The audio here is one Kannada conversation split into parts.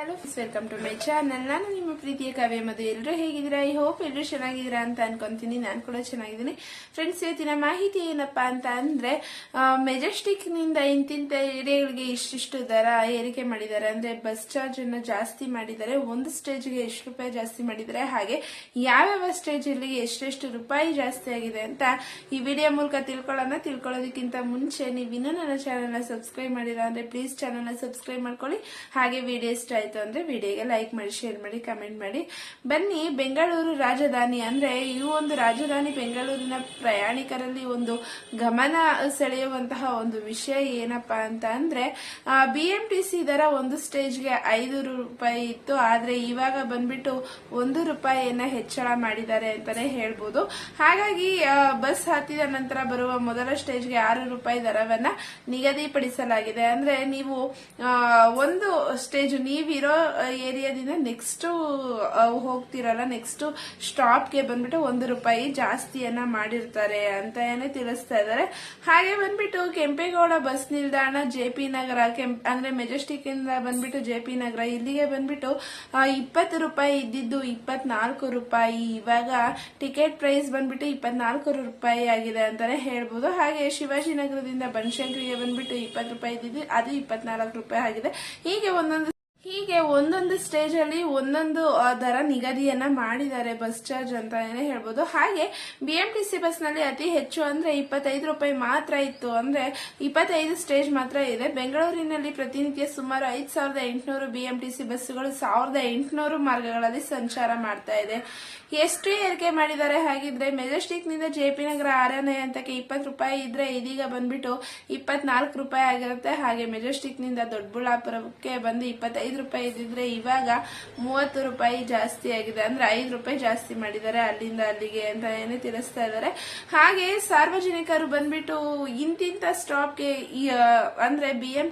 Hello welcome to my channel ನಾನು ನಿಮ್ಮ ಪ್ರೀತಿಯ ಕಾವ್ಯ ಮದು ಎಲ್ಲರೂ ಹೇಗಿದ್ದೀರಾ? ಐ ಹೋಪ್ ಎಲ್ಲರೂ ಚೆನ್ನಾಗಿದ್ದೀರಾ ಅಂತ ಅನ್ಕೊಂತೀನಿ. ನಾನು ಕೂಡ ಚೆನ್ನಾಗಿದ್ದೀನಿ. ಫ್ರೆಂಡ್ಸ್ ಇವತ್ತಿನ ಮಾಹಿತಿ ಏನಪ್ಪಾ ಅಂತ ಅಂದರೆ ಮೆಜೆಸ್ಟಿಕ್ನಿಂದ ಇಂತಿಂತ ಏರಿಯಾಗಳಿಗೆ ಇಷ್ಟಿಷ್ಟು ದರ ಏರಿಕೆ ಮಾಡಿದ್ದಾರೆ. ಅಂದ್ರೆ ಬಸ್ ಚಾರ್ಜ್ ಅನ್ನ ಜಾಸ್ತಿ ಮಾಡಿದ್ದಾರೆ. ಒಂದು ಸ್ಟೇಜ್ಗೆ ಎಷ್ಟು ರೂಪಾಯಿ ಜಾಸ್ತಿ ಮಾಡಿದ್ದಾರೆ? ಹಾಗೆ ಯಾವ್ಯಾವ ಸ್ಟೇಜ್ ಅಲ್ಲಿ ಎಷ್ಟೆಷ್ಟು ರೂಪಾಯಿ ಜಾಸ್ತಿ ಆಗಿದೆ ಅಂತ ಈ ವಿಡಿಯೋ ಮೂಲಕ ತಿಳ್ಕೊಳ್ಳೋಣ. ತಿಳ್ಕೊಳ್ಳೋದಕ್ಕಿಂತ ಮುಂಚೆ ನೀವು ಇನ್ನೂ ನನ್ನ ಚಾನಲ್ನ ಸಬ್ಸ್ಕ್ರೈಬ್ ಮಾಡಿಲ್ಲ ಅಂದರೆ ಪ್ಲೀಸ್ ಚಾನಲ್ನ ಸಬ್ಸ್ಕ್ರೈಬ್ ಮಾಡ್ಕೊಳ್ಳಿ. ಹಾಗೆ ವಿಡಿಯೋ ಇಷ್ಟ ಆಯ್ತು ಅಂದ್ರೆ ವಿಡಿಯೋಗೆ ಲೈಕ್ ಮಾಡಿ ಶೇರ್ ಮಾಡಿ ಕಮೆಂಟ್ ಮಾಡಿ. ಬನ್ನಿ, ಬೆಂಗಳೂರು ರಾಜಧಾನಿ ಅಂದ್ರೆ ಈ ಒಂದು ರಾಜಧಾನಿ ಬೆಂಗಳೂರಿನ ಪ್ರಯಾಣಿಕರಲ್ಲಿ ಒಂದು ಗಮನ ಸೆಳೆಯುವಂತಹ ಒಂದು ವಿಷಯ ಏನಪ್ಪಾ ಅಂತ ಅಂದ್ರೆ ಸಿ ದರ ಒಂದು ಸ್ಟೇಜ್ಗೆ ಐದು ರೂಪಾಯಿ ಇತ್ತು. ಆದ್ರೆ ಇವಾಗ ಬಂದ್ಬಿಟ್ಟು ಒಂದು ರೂಪಾಯಿಯನ್ನ ಹೆಚ್ಚಳ ಮಾಡಿದ್ದಾರೆ ಅಂತಾನೆ ಹೇಳ್ಬೋದು. ಹಾಗಾಗಿ ಬಸ್ ಹತ್ತಿದ ನಂತರ ಬರುವ ಮೊದಲ ಸ್ಟೇಜ್ಗೆ ಆರು ರೂಪಾಯಿ ದರವನ್ನ ನಿಗದಿಪಡಿಸಲಾಗಿದೆ. ಅಂದ್ರೆ ನೀವು ಒಂದು ಸ್ಟೇಜ್ ನೀವಿರೋ ಏರಿಯಾದಿಂದ ನೆಕ್ಸ್ಟ್ ಹೋಗ್ತಿರಲ್ಲ ನೆಕ್ಸ್ಟ್ ಸ್ಟಾಪ್ಗೆ ಬಂದ್ಬಿಟ್ಟು ಒಂದು ರೂಪಾಯಿ ಜಾಸ್ತಿಯನ್ನ ಮಾಡಿರ್ತಾರೆ ಅಂತ ಏನೇ ತಿಳಿಸ್ತಾ ಇದ್ದಾರೆ. ಹಾಗೆ ಬಂದ್ಬಿಟ್ಟು ಕೆಂಪೇಗೌಡ ಬಸ್ ನಿಲ್ದಾಣ, ಜೆ ಪಿ ನಗರ, ಕೆಂಪ್, ಅಂದ್ರೆ ಮೆಜೆಸ್ಟಿಕ್ ಇಂದ ಬಂದ್ಬಿಟ್ಟು ಜೆ ಪಿ ನಗರ, ಇಲ್ಲಿಗೆ ಬಂದ್ಬಿಟ್ಟು ಇಪ್ಪತ್ತು ರೂಪಾಯಿ ಇದ್ದಿದ್ದು ಇಪ್ಪತ್ನಾಲ್ಕು ರೂಪಾಯಿ. ಇವಾಗ ಟಿಕೆಟ್ ಪ್ರೈಸ್ ಬಂದ್ಬಿಟ್ಟು ಇಪ್ಪತ್ನಾಲ್ಕು ರೂಪಾಯಿ ಆಗಿದೆ ಅಂತಾನೆ ಹೇಳ್ಬೋದು. ಹಾಗೆ ಶಿವಾಜಿನಗರದಿಂದ ಬನಶಂಕರಿಗೆ ಬಂದ್ಬಿಟ್ಟು ಇಪ್ಪತ್ತು ರೂಪಾಯಿ ಇದ್ದಿದ್ದು ಅದು ಇಪ್ಪತ್ನಾಲ್ಕು ರೂಪಾಯಿ ಆಗಿದೆ. ಹೀಗೆ ಒಂದೊಂದು ಹೀಗೆ ಒಂದೊಂದು ಸ್ಟೇಜ್ ಅಲ್ಲಿ ಒಂದೊಂದು ದರ ನಿಗದಿಯನ್ನ ಮಾಡಿದ್ದಾರೆ ಬಸ್ ಚಾರ್ಜ್ ಅಂತಾನೆ ಹೇಳ್ಬೋದು. ಹಾಗೆ ಬಿಎಂಟಿಸಿ ಬಸ್ನಲ್ಲಿ ಅತಿ ಹೆಚ್ಚು ಅಂದ್ರೆ ಇಪ್ಪತ್ತೈದು ರೂಪಾಯಿ ಮಾತ್ರ ಇತ್ತು. ಅಂದ್ರೆ ಇಪ್ಪತ್ತೈದು ಸ್ಟೇಜ್ ಮಾತ್ರ ಇದೆ. ಬೆಂಗಳೂರಿನಲ್ಲಿ ಪ್ರತಿನಿತ್ಯ ಸುಮಾರು ಐದ್ ಸಾವಿರದ ಎಂಟುನೂರು ಬಿಎಂಟಿಸಿ ಬಸ್ಸುಗಳು ಸಾವಿರದ ಎಂಟುನೂರು ಮಾರ್ಗಗಳಲ್ಲಿ ಸಂಚಾರ ಮಾಡ್ತಾ ಇದೆ. ಎಷ್ಟು ಏರಿಕೆ ಮಾಡಿದ್ದಾರೆ ಹಾಗಿದ್ರೆ ಮೆಜೆಸ್ಟಿಕ್ನಿಂದ ಜೆ ಪಿ ನಗರ ಆರನೇ ಹಂತಕ್ಕೆ ಇಪ್ಪತ್ತು ರೂಪಾಯಿ ಇದ್ರೆ ಇದೀಗ ಬಂದ್ಬಿಟ್ಟು ಇಪ್ಪತ್ನಾಲ್ಕು ರೂಪಾಯಿ ಆಗಿರುತ್ತೆ. ಹಾಗೆ ಮೆಜೆಸ್ಟಿಕ್ನಿಂದ ದೊಡ್ಡಬಳ್ಳಾಪುರಕ್ಕೆ ಬಂದು ಇಪ್ಪತ್ತೈದು ರೂಪಾಯಿ ಇದ್ದಿದ್ರೆ ಇವಾಗ ಮೂವತ್ತು ರೂಪಾಯಿ ಜಾಸ್ತಿ ಆಗಿದೆ. ಅಂದ್ರೆ ಐದು ರೂಪಾಯಿ ಜಾಸ್ತಿ ಮಾಡಿದ್ದಾರೆ ಅಲ್ಲಿಂದ ಅಲ್ಲಿಗೆ ಅಂತ ಏನೇ ತಿಳಿಸ್ತಾ ಇದ್ದಾರೆ. ಹಾಗೆ ಸಾರ್ವಜನಿಕರು ಬಂದ್ಬಿಟ್ಟು ಇಂತಿಂತ ಸ್ಟಾಪ್ಗೆ ಅಂದ್ರೆ ಬಿ ಎಂ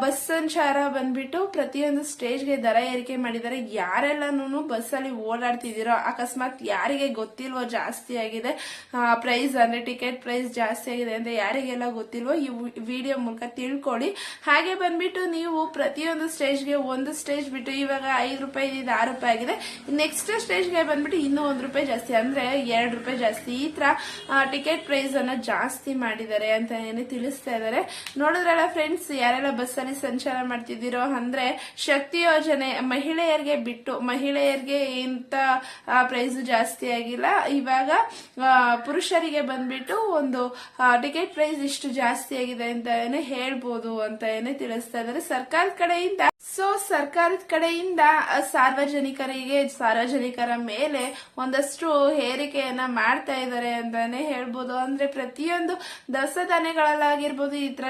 ಬಸ್ ಸಂಚಾರ ಬಂದ್ಬಿಟ್ಟು ಪ್ರತಿಯೊಂದು ಸ್ಟೇಜ್ಗೆ ದರ ಏರಿಕೆ ಮಾಡಿದ್ದಾರೆ. ಯಾರೆಲ್ಲನೂ ಬಸ್ ಅಲ್ಲಿ ಓಡಾಡ್ತಿದ್ದೀರೋ ಅಕಸ್ಮಾತ್ ಯಾರಿಗೆ ಗೊತ್ತಿಲ್ವೋ ಜಾಸ್ತಿ ಆಗಿದೆ. ಪ್ರೈಸ್ ಅಂದ್ರೆ ಟಿಕೆಟ್ ಪ್ರೈಸ್ ಜಾಸ್ತಿ ಆಗಿದೆ ಅಂತ ಯಾರಿಗೆಲ್ಲ ಗೊತ್ತಿಲ್ವೋ ಈ ವಿಡಿಯೋ ಮೂಲಕ ತಿಳ್ಕೊಳ್ಳಿ. ಹಾಗೆ ಬಂದ್ಬಿಟ್ಟು ನೀವು ಪ್ರತಿಯೊಂದು ಸ್ಟೇಜ್ಗೆ ಒಂದು ಸ್ಟೇಜ್ ಬಿಟ್ಟು ಇವಾಗ ಐದು ರೂಪಾಯಿ ಆರು ರೂಪಾಯಿ ಆಗಿದೆ. ನೆಕ್ಸ್ಟ್ ಸ್ಟೇಜ್ಗೆ ಬಂದ್ಬಿಟ್ಟು ಇನ್ನೂ ಒಂದು ರೂಪಾಯಿ ಜಾಸ್ತಿ. ಅಂದ್ರೆ ಎರಡು ರೂಪಾಯಿ ಜಾಸ್ತಿ. ಈ ತರ ಟಿಕೆಟ್ ಪ್ರೈಸ್ ಅನ್ನ ಜಾಸ್ತಿ ಮಾಡಿದ್ದಾರೆ ಅಂತ ಏನೇ ತಿಳಿಸ್ತಾ ಇದ್ದಾರೆ. ನೋಡಿದ್ರಲ್ಲ ಫ್ರೆಂಡ್ಸ್ ಯಾರೆಲ್ಲ ಬಸ್ಸಲ್ಲಿ ಸಂಚಾರ ಮಾಡ್ತಿದ್ದೀರೋ, ಅಂದ್ರೆ ಶಕ್ತಿ ಯೋಜನೆ ಮಹಿಳೆಯರಿಗೆ ಬಿಟ್ಟು, ಮಹಿಳೆಯರಿಗೆ ಇಂತ ಪ್ರೈಸ್ ಜಾಸ್ತಿ ಆಗಿಲ್ಲ. ಇವಾಗ ಪುರುಷರಿಗೆ ಬಂದ್ಬಿಟ್ಟು ಒಂದು ಟಿಕೆಟ್ ಪ್ರೈಸ್ ಇಷ್ಟು ಜಾಸ್ತಿ ಆಗಿದೆ ಅಂತ ಏನೇ ಹೇಳ್ಬೋದು ಅಂತ ಏನೇ ತಿಳಿಸ್ತಾ ಇದ್ದಾರೆ. ಸರ್ಕಾರದ ಕಡೆಯಿಂದ ಸೊ ಸರ್ಕಾರದ ಕಡೆಯಿಂದ ಸಾರ್ವಜನಿಕರಿಗೆ, ಸಾರ್ವಜನಿಕರ ಮೇಲೆ ಒಂದಷ್ಟು ಹೇರಿಕೆಯನ್ನ ಮಾಡ್ತಾ ಇದ್ದಾರೆ ಅಂತಾನೆ ಹೇಳ್ಬೋದು. ಅಂದ್ರೆ ಪ್ರತಿಯೊಂದು ದಸ ಧಾನ್ಯಗಳಲ್ಲಾಗಿರ್ಬೋದು ಈ ತರ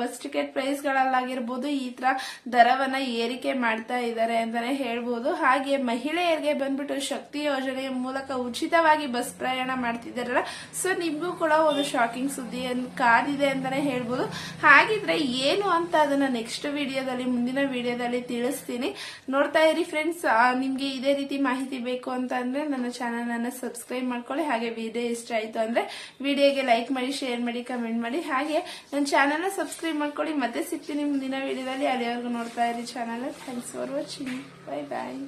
ಬಸ್ ಟಿಕೆಟ್ ಪ್ರೈಸ್ ಗಳಲ್ಲಾಗಿರ್ಬೋದು, ಈ ತರ ದರವನ್ನ ಏರಿಕೆ ಮಾಡ್ತಾ ಇದ್ದಾರೆ ಅಂತಾನೆ ಹೇಳ್ಬೋದು. ಹಾಗೆ ಮಹಿಳೆಯರಿಗೆ ಬಂದ್ಬಿಟ್ಟು ಶಕ್ತಿ ಯೋಜನೆ ಮೂಲಕ ಉಚಿತವಾಗಿ ಬಸ್ ಪ್ರಯಾಣ ಮಾಡ್ತಿದ್ದಾರಲ್ಲ ಸೊ ನಿಮ್ಗೂ ಕೂಡ ಒಂದು ಶಾಕಿಂಗ್ ಸುದ್ದಿ ಕಾದಿದೆ ಅಂತಾನೆ ಹೇಳ್ಬೋದು. ಹಾಗಿದ್ರೆ ಏನು ಅಂತ ಅದನ್ನ ನೆಕ್ಸ್ಟ್ ವಿಡಿಯೋದಲ್ಲಿ ಮುಂದಿನ ವಿಡಿಯೋದಲ್ಲಿ ತಿಳಿಸ್ತೀನಿ. ನೋಡ್ತಾ ಇರಿ ಫ್ರೆಂಡ್ಸ್ ನಿಮ್ಗೆ ಇದೇ ರೀತಿ ಮಾಹಿತಿ ಬೇಕು ಅಂತ ಅಂದ್ರೆ ನನ್ನ ಚಾನಲ್ ಅನ್ನ ಸಬ್ಸ್ಕ್ರೈಬ್ ಮಾಡ್ಕೊಳ್ಳಿ. ಹಾಗೆ ವಿಡಿಯೋ ಇಷ್ಟ ಆಯ್ತು ಅಂದ್ರೆ ವಿಡಿಯೋಗೆ ಲೈಕ್ ಮಾಡಿ ಶೇರ್ ಮಾಡಿ ಕಮೆಂಟ್ ಮಾಡಿ. ಹಾಗೆ ನನ್ನ ಚಾನಲ್ನ ಸಬ್ಸ್ಕ್ರೈಬ್ ಮಾಡ್ಕೊಳ್ಳಿ. ಮತ್ತೆ ಸಿಗ್ತೀನಿ ಮುಂದಿನ ವಿಡಿಯೋದಲ್ಲಿ ಅಲ್ಲಿವರೆಗೂ ನೋಡ್ತಾ ಇರಿ channel thanks for watching bye bye